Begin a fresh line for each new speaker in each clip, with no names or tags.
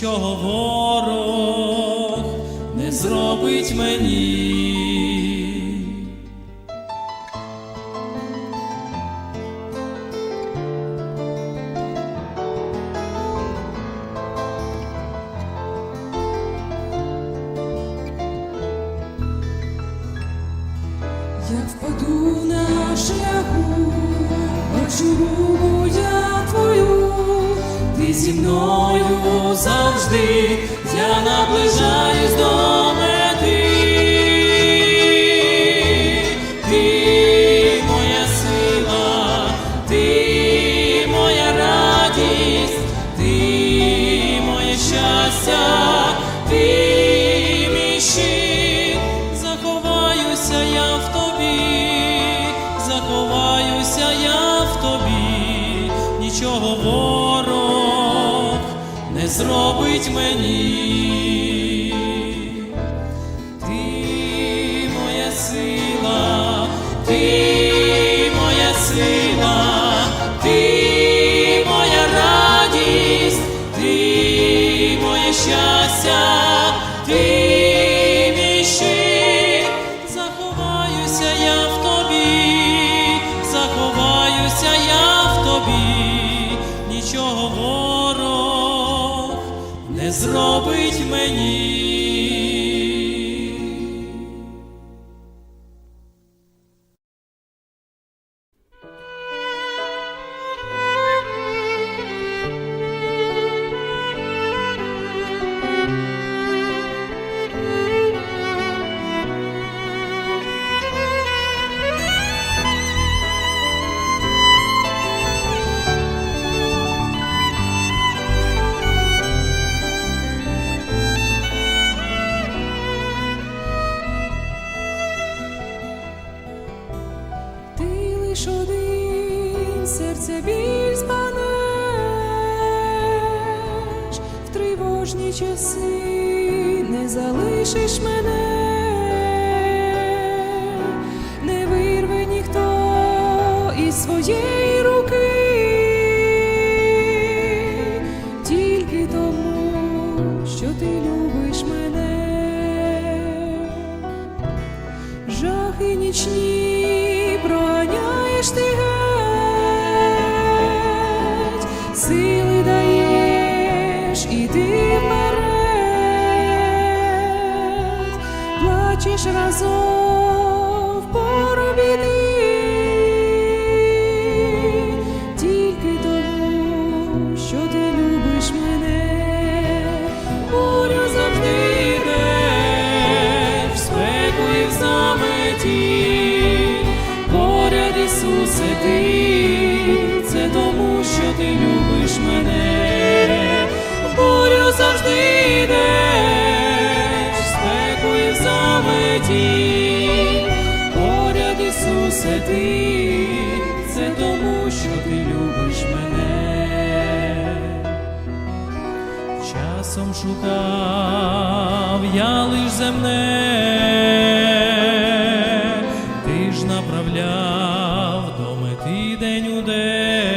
Чого ворог не зробить мені. ти зі мною завжди, я наближаюсь до. зробить мені.
see любиш мене,
часом шукав я лиш земне, ти ж направляв до мети день у день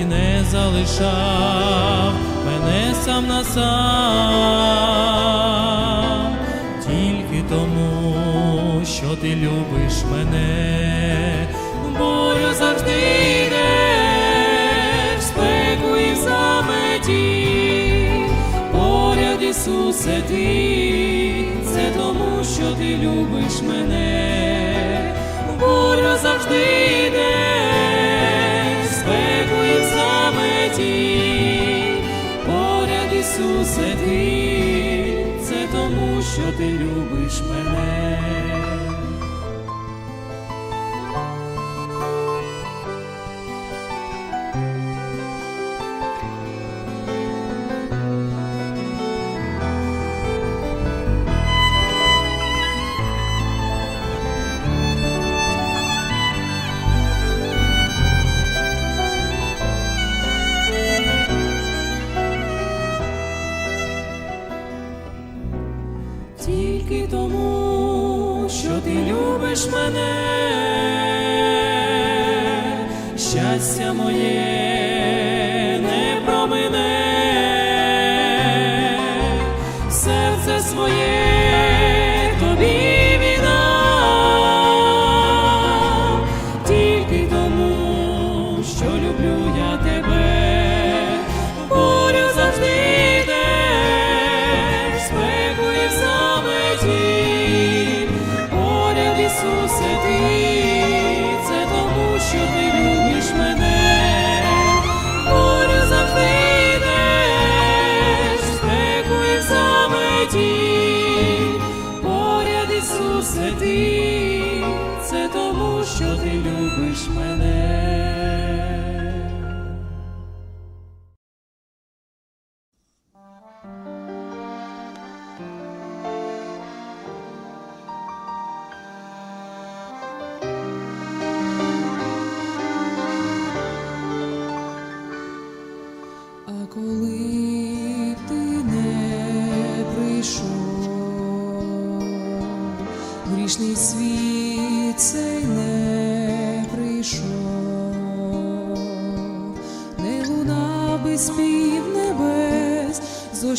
і не залишав мене сам на сам. це ти, це тому, що ти любиш мене, буря завжди йде, спеку і в заметі, поряд Ісусе ти, це тому, що ти любиш мене.
aleluia, smile.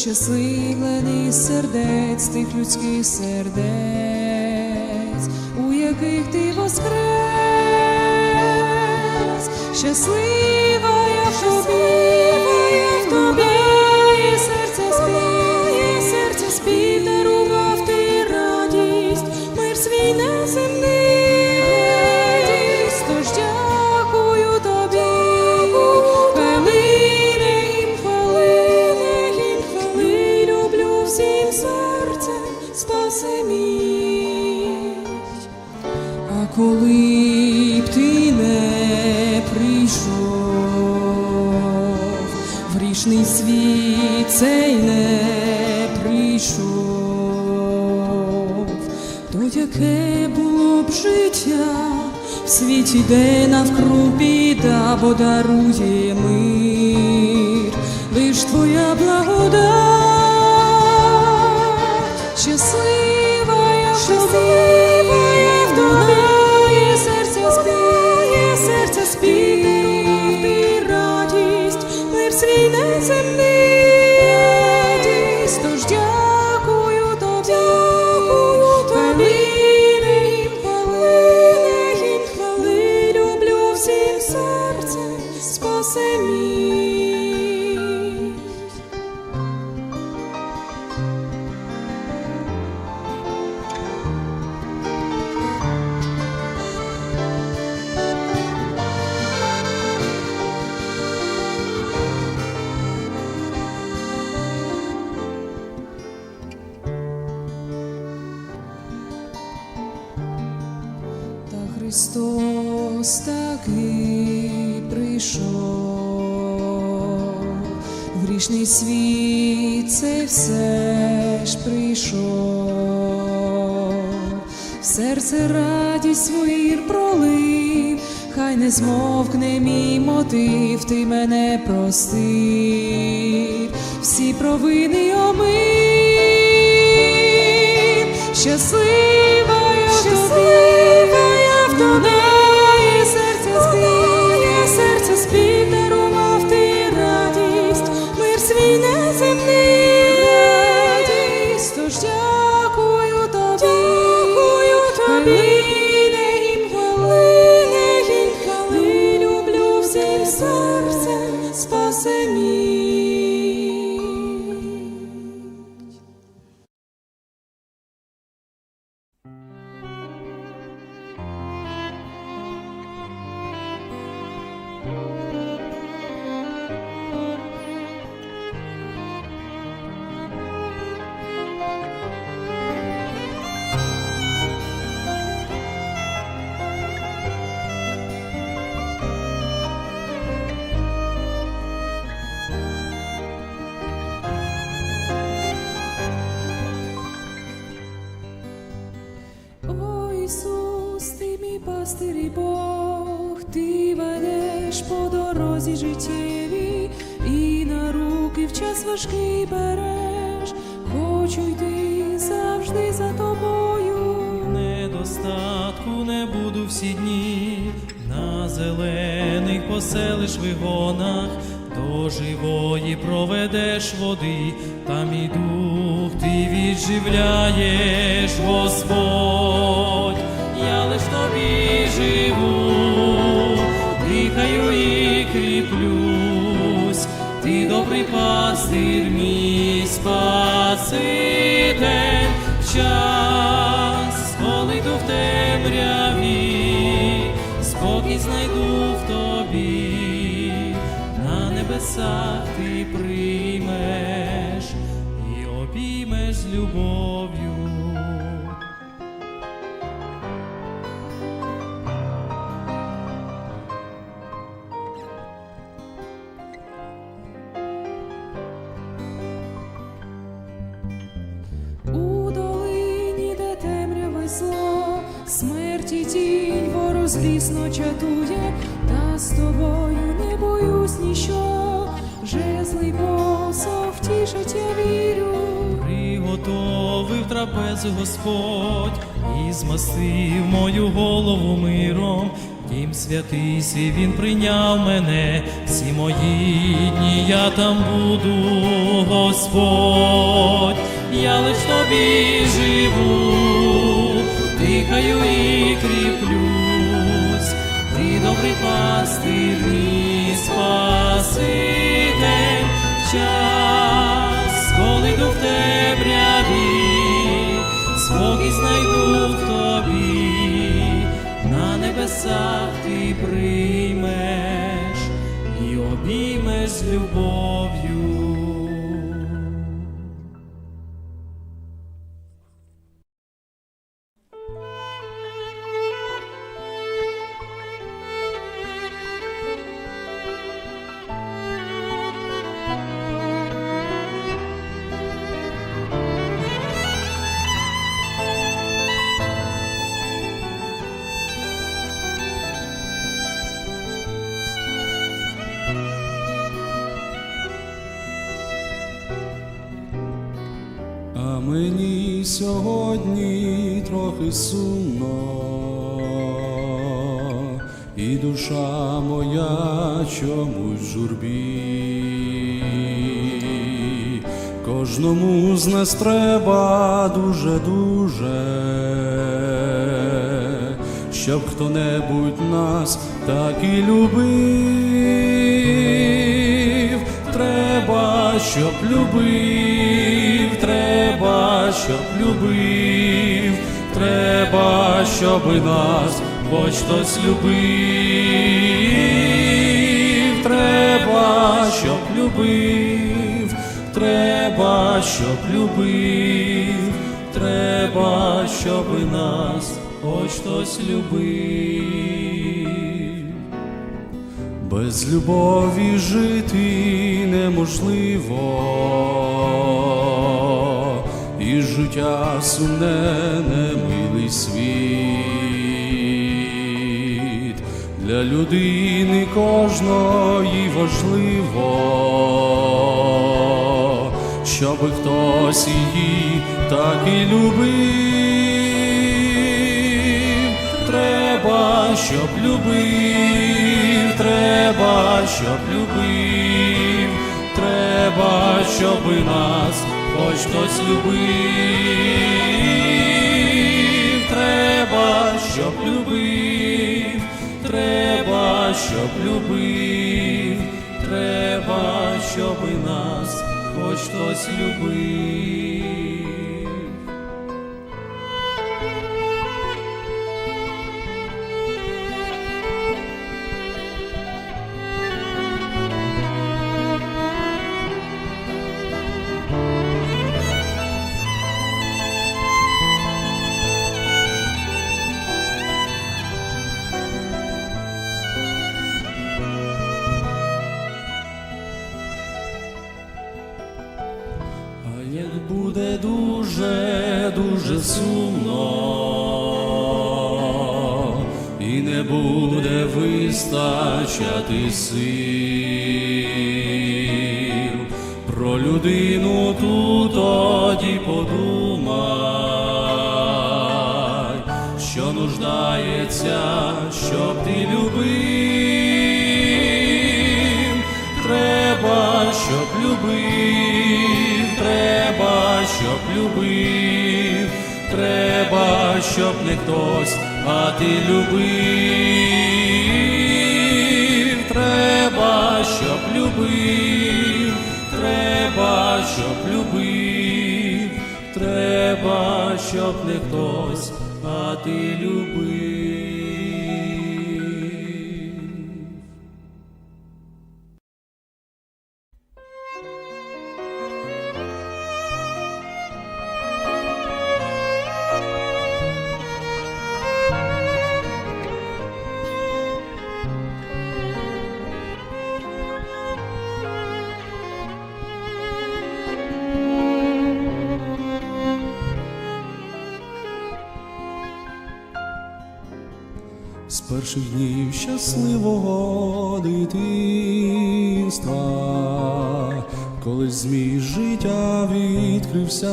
ощасливлений сердець тих людських сердець, у яких ти воскрес, щасливий. в світі де навкруг біда, бо дарує мир, лиш твоя благодать. пішов, в грішний світ це все ж прийшов, в серце радість свої пролив, хай не змовкне мій мотив, ти мене простив, всі провини омив, щасливий. милостивий Бог, ти ведеш по дорозі життєвій і на руки в час важкий береш, хочу йти завжди за тобою.
Недостатку не буду всі дні, на зелених поселиш вигонах, до живої проведеш води, там і дух ти відживляєш Господь. Пастир, мій спаситель, час, коли йду в темряві, спокій знайду в тобі, на небесах ти
злісно чатує, та з тобою не боюсь ніщо, жезлий посох втішить, я вірю.
Приготовив трапезу Господь і змастив мою голову миром. Дім святий свій він прийняв мене, всі мої дні я там буду, Господь, я лиш тобі живу, дихаю і кріплюсь, ти добрий пастир, мій спаситель, час, коли йду в темряві, спокій знайду в тобі, на небесах ти приймеш і обіймеш з любов'ю.
Сьогодні трохи сумно, і душа моя чомусь журбі. Кожному з нас треба дуже-дуже, щоб хто-небудь нас так і любив. Треба, щоб любив, треба, щоб любив, треба, щоб нас хоч хтось любив, треба, щоб любив, треба, щоб любив, треба, щоб нас хоч хтось любив. Без любові жити неможливо, і життя сумне, немилий світ. Для людини кожної важливо, щоб хтось її так і любив. Треба, щоб любив, треба, щоб любив, треба, щоб нас хоч хтось любив, треба, щоб любив, треба, щоб любив, треба, щоб нас хоч хтось любив. Дуже, сумно, і не буде вистачати сил, про людину ту тоді подумай, що нуждається, щоб не хтось, а ти любив, треба, щоб любив, треба, щоб любив, треба, щоб не хтось, а ти любив.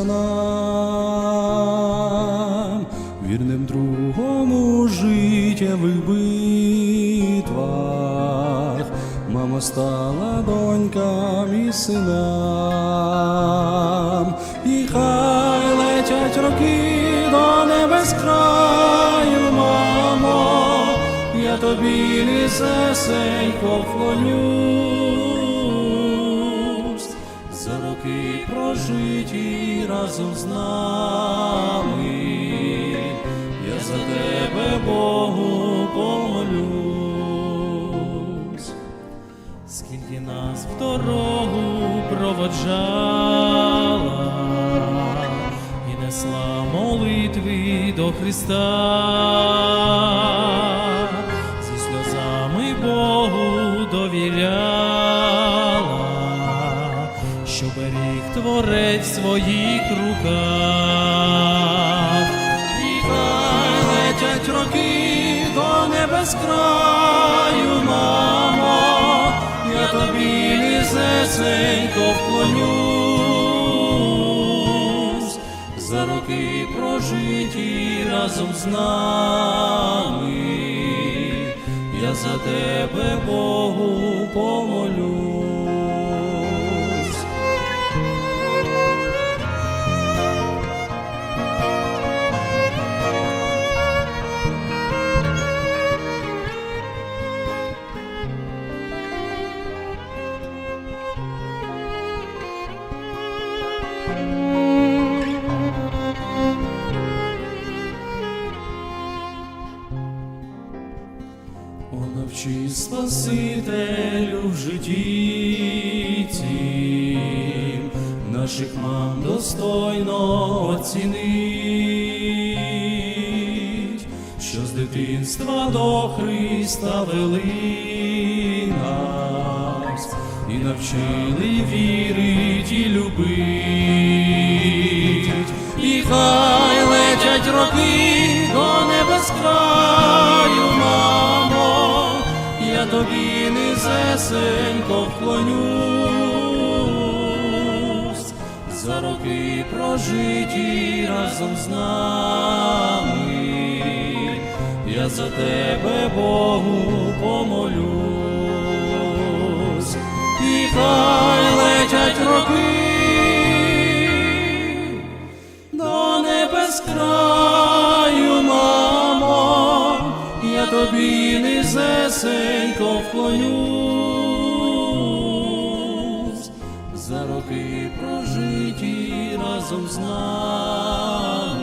Нам, вірним другом у життєвих битвах, мама стала донькам і синам, і хай летять роки до небес краю, мамо, я тобі лісесенько вклонюсь, за роки прожиті разом з нами, я за тебе Богу помолюсь. Скільки нас в дорогу проводжала і несла молитви до Христа, в своїх руках. І хай летять роки до небес краю, мамо, я тобі лізесенько вклонюсь, за роки прожиті разом з нами, я за тебе Богу помолюсь. До Христа вели нас і навчили вірить і любить, і хай летять роки до небес мамо, я тобі низесенько вклонюсь, за роки прожиті разом з нами, за тебе Богу помолюсь, і хай летять роки до небес краю, мамо, я тобі низесенько вклонюсь, за роки прожиті разом з нами,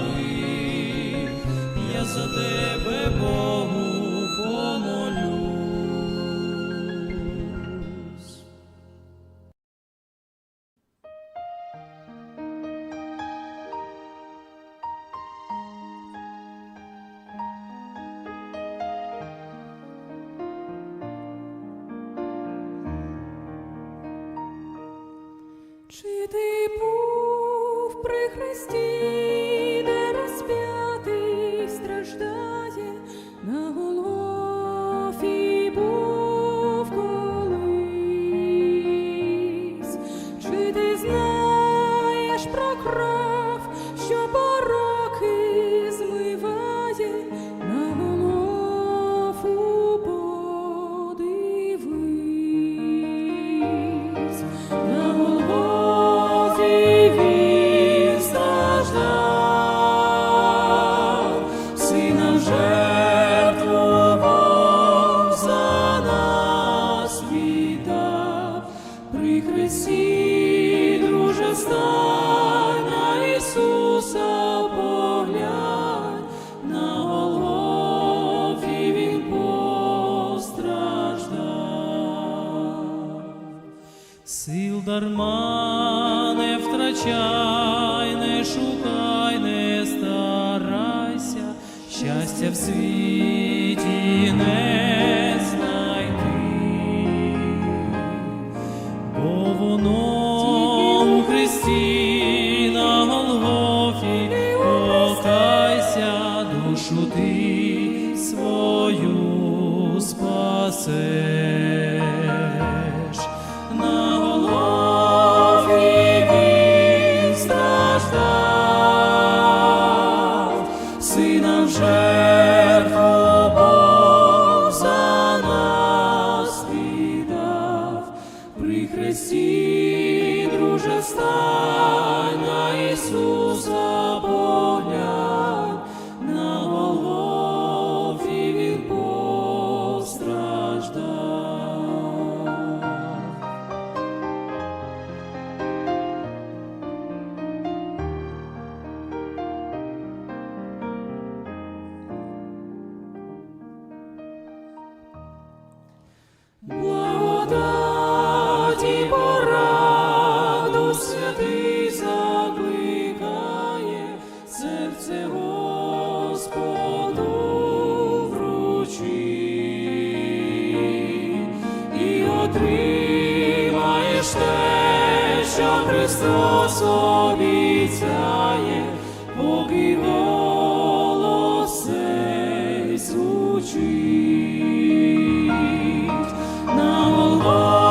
я за тебе
про кров. не втрачай, не шукай, не старайся, щастя в світі не. Боже, стань на Ісуса погляд. що Христос обіцяє, поки голосей звучить. на Голгофі.